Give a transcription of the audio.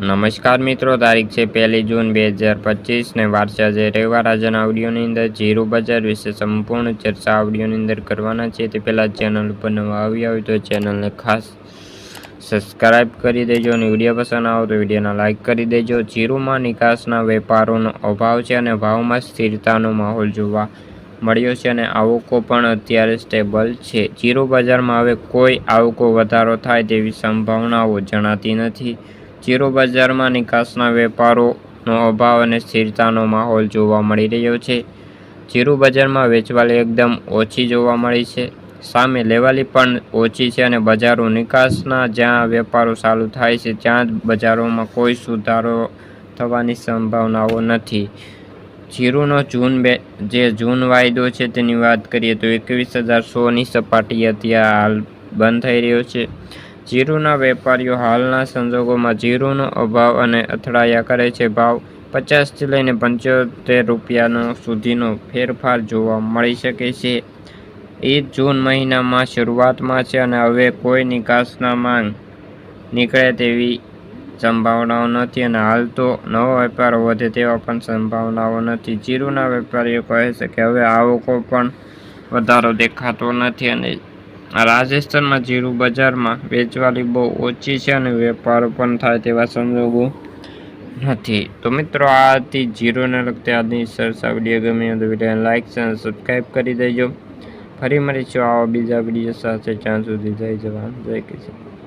નમસ્કાર મિત્રો, તારીખ છે પહેલી જૂન બે હજાર પચીસને વાર છે આજે રવિવાર. આજના આવડીઓની અંદર જીરો બજાર વિશે સંપૂર્ણ ચર્ચા આવડીઓની અંદર કરવાના છે. તે પહેલાં ચેનલ ઉપર નવા આવ્યા હોય તો ચેનલને ખાસ સબસ્ક્રાઈબ કરી દેજો અને વીડિયો પસંદ આવો તો વિડીયોને લાઇક કરી દેજો. જીરુમાં નિકાસના વેપારોનો અભાવ છે અને ભાવમાં સ્થિરતાનો માહોલ જોવા મળ્યો છે અને આવકો પણ અત્યારે સ્ટેબલ છે. જીરો બજારમાં હવે કોઈ આવકો વધારો થાય તેવી સંભાવનાઓ જણાતી નથી. જીરો બજારમાં નિકાસના વેપારોનો અભાવ અને સ્થિરતાનો માહોલ જોવા મળી રહ્યો છે. જીરો બજારમાં વેચવાલી એકદમ ઓછી જોવા મળી છે. સામે લેવાલી પણ ઓછી છે અને બજારો નિકાસના જ્યાં વેપારો ચાલુ થાય છે, ત્યાં જ બજારોમાં કોઈ સુધારો થવાની સંભાવનાઓ નથી. જીરુનો જૂન બે, જે જૂન વાયદો છે તેની વાત કરીએ તો એકવીસ હજાર સોની સપાટી અત્યારે હાલ બંધ થઈ રહ્યો છે. જીરુના વેપારીઓ હાલના સંજોગોમાં જીરુનો અભાવ અને અથડાયા કરે છે. ભાવ પચાસથી લઈને પંચોતેર રૂપિયાનો સુધીનો ફેરફાર જોવા મળી શકે છે. એ જૂન મહિનામાં શરૂઆતમાં છે અને હવે કોઈ નિકાસના માંગ નીકળે તેવી સંભાવનાઓ નથી અને હાલ તો નવો વેપાર વધે તેવા પણ સંભાવનાઓ નથી. જીરુના વેપારીઓ કહે છે કે હવે આવકો પણ વધારો દેખાતો નથી અને રાજસ્થાનમાં જીરું બજારમાં વેચવાલી બહુ ઓછી છે અને વેપાર પણ થાય તેવા સંજોગો નથી. તો મિત્રો આ હતી જીરોને લગતી આજની સરસા વીડિયો ગમી તો વિડીયોને લાઇક અને સબસ્ક્રાઈબ કરી દેજો. ફરી મળીશું આવા બીજા વીડિયો સાથે. જ્યાં સુધી જય જવાન. જય કિસાન.